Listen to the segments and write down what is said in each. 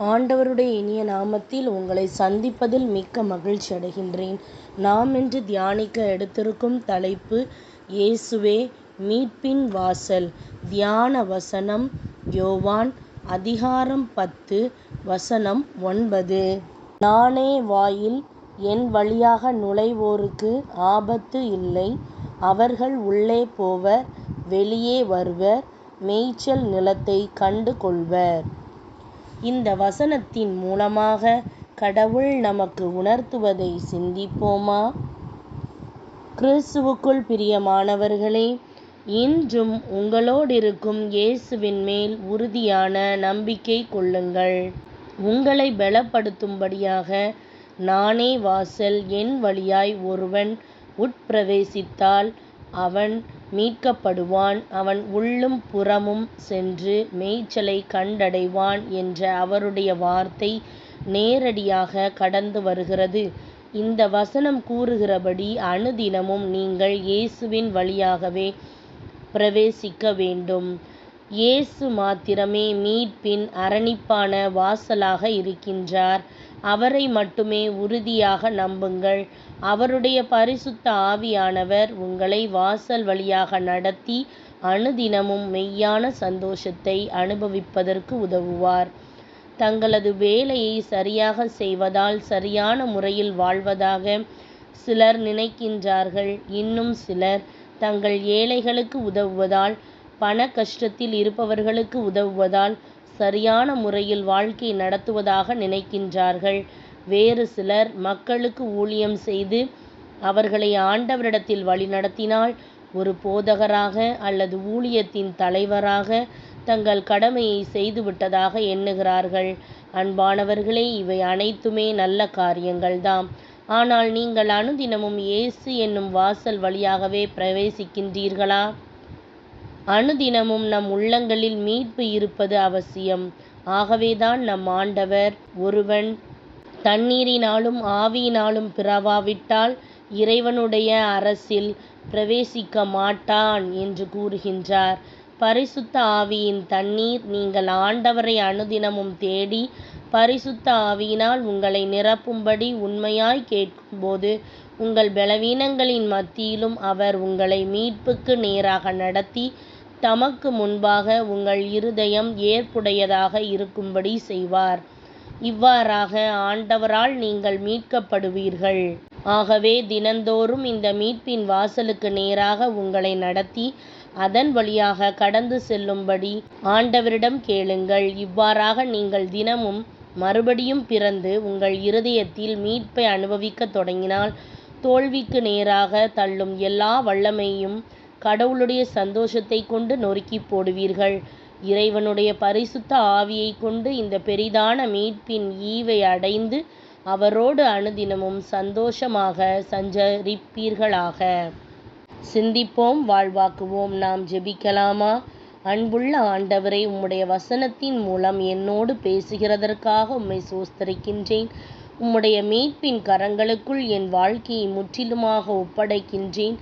ஆண்டவருடைய இனிய நாமத்தில் உங்களை சந்திப்பதில் மிக்க மகிழ்ச்சி அடைகின்றேன். நாம் இன்று தியானிக்க எடுத்திருக்கும் தலைப்பு இயேசுவே மீட்பின் வாசல். தியான வசனம் யோவான் அதிகாரம் பத்து வசனம் ஒன்பது. நானே வாயில் என் வழியாக நுழைவோருக்கு ஆபத்து இல்லை. அவர்கள் உள்ளே போவர் வெளியே வருவர் மேய்ச்சல் நிலத்தைக் கண்டு கொள்வர். இந்த வசனத்தின் மூலமாக கடவுள் நமக்கு உணர்த்துவதை சிந்திப்போமா? கிறிஸ்துவுக்குள் பிரியமானவர்களே இன்றும் உங்களோடிருக்கும் இயேசுவின் மேல் உறுதியான நம்பிக்கை கொள்ளுங்கள். உங்களை பலப்படுத்தும்படியாக நானே வாசல் என் வழியாய் ஒருவன் உட்பிரவேசித்தால் அவன் மீட்கப்படுவான் அவன் உள்ளும் புறமும் சென்று மேய்ச்சலை கண்டடைவான் என்ற அவருடைய வார்த்தை நேரடியாக கடந்து வருகிறது. இந்த வசனம் கூறுகிறபடி அனுதினமும் நீங்கள் இயேசுவின் வழியாகவே பிரவேசிக்க வேண்டும். இயேசு மாத்திரமே மீட்பின் அரணிப்பான வாசலாக இருக்கின்றார். அவரை மட்டுமே உறுதியாக நம்புங்கள். அவருடைய பரிசுத்த ஆவியானவர் உங்களை வாசல் வழியாக நடத்தி அனுதினமும் மெய்யான சந்தோஷத்தை அனுபவிப்பதற்கு உதவுவார். தங்களது வேலையை சரியாகச் செய்வதால் சரியான முறையில் வாழ்வதாக சிலர் நினைக்கின்றார்கள். இன்னும் சிலர் தங்கள் ஏழைகளுக்கு உதவுவதால் பண கஷ்டத்தில் இருப்பவர்களுக்கு உதவுவதால் சரியான முறையில் வாழ்க்கை நடத்துவதாக நினைக்கின்றார்கள். வேறு சிலர் மக்களுக்கு ஊழியம் செய்து அவர்களை ஆண்டவரிடத்தில் வழிநடத்தினால் ஒரு போதகராக அல்லது ஊழியத்தின் தலைவராக தங்கள் கடமையை செய்துவிட்டதாக எண்ணுகிறார்கள். அன்பானவர்களே இவை அனைத்துமே நல்ல காரியங்கள்தாம். ஆனால் நீங்கள் அனுதினமும் இயேசு என்னும் வாசல் வழியாகவே பிரவேசிக்கின்றீர்களா? அனுதினமும் நம் உள்ளங்களில் மீட்பு இருப்பது அவசியம். ஆகவேதான் நம் ஆண்டவர் ஒருவன் தண்ணீரினாலும் ஆவியினாலும் பிறவாவிட்டால் இறைவனுடைய அரசில் பிரவேசிக்க மாட்டான் என்று கூறுகின்றார். பரிசுத்த ஆவியின் தண்ணீர் நீங்கள் ஆண்டவரை அனுதினமும் தேடி பரிசுத்த ஆவியினால் உங்களை நிரப்பும்படி உண்மையாய்க் கேட்கும்போது உங்கள் பலவீனங்களின் மத்தியிலும் அவர் உங்களை மீட்புக்கு நேராக நடத்தி தமக்கு முன்பாக உங்கள் இருதயம் ஏற்புடையதாக இருக்கும்படி செய்வார். இவ்வாறாக ஆண்டவரால் நீங்கள் மீட்கப்படுவீர்கள். ஆகவே தினந்தோறும் இந்த மீட்பின் வாசலுக்கு நேராக உங்களை நடத்தி அதன் வழியாக கடந்து செல்லும்படி ஆண்டவரிடம் கேளுங்கள். இவ்வாறாக நீங்கள் தினமும் மறுபடியும் பிறந்து உங்கள் இருதயத்தில் மீட்பை அனுபவிக்கத் தொடங்கினால் தோல்விக்கு நேராக தள்ளும் எல்லா வல்லமையும் கடவுளுடைய சந்தோஷத்தை கொண்டு நொறுக்கிப் போடுவீர்கள். இறைவனுடைய பரிசுத்த ஆவியை கொண்டு இந்த பெரிதான மீட்பின் ஈவை அடைந்து அவரோடு அனுதினமும் சந்தோஷமாக சஞ்சரிப்பீர்களாக. சிந்திப்போம் வாழ்வாக்குவோம் நாம் ஜெபிக்கலாமா? அன்புள்ள ஆண்டவரை உம்முடைய வசனத்தின் மூலம் என்னோடு பேசுகிறதற்காக உம்மை சோஸ்தரிக்கின்றேன் உம்முடைய மீட்பின் கரங்களுக்குள் என் வாழ்க்கையை முற்றிலுமாக ஒப்படைக்கின்றேன்.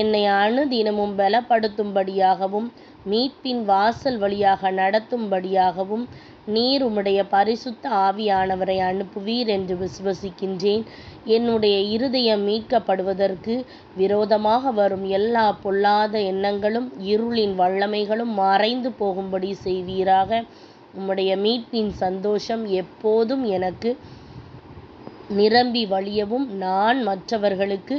என்னை அனுதினமும் பலப்படுத்தும்படியாகவும் மீட்பின் வாசல் வழியாக நடத்தும்படியாகவும் நீர் உம்முடைய பரிசுத்த ஆவியானவரை அனுப்புவீர் என்று விசுவசிக்கின்றேன். என்னுடைய இருதயம் மீட்கப்படுவதற்கு விரோதமாக வரும் எல்லா பொல்லாத எண்ணங்களும் இருளின் வல்லமைகளும் மறைந்து போகும்படி செய்வீராக. உம்முடைய மீட்பின் சந்தோஷம் எப்போதும் எனக்கு நிரம்பி வழியவும் நான் மற்றவர்களுக்கு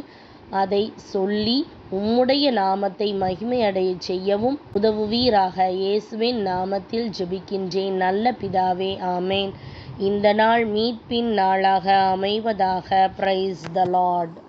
அதைச் சொல்லி உம்முடைய நாமத்தை மகிமையடையச் செய்யவும் உதவுவீராக. இயேசுவின் நாமத்தில் ஜெபிக்கின்றேன் நல்ல பிதாவே ஆமேன் இந்த நாள் மீட்பின் நாளாக அமைவதாக. Praise the lord.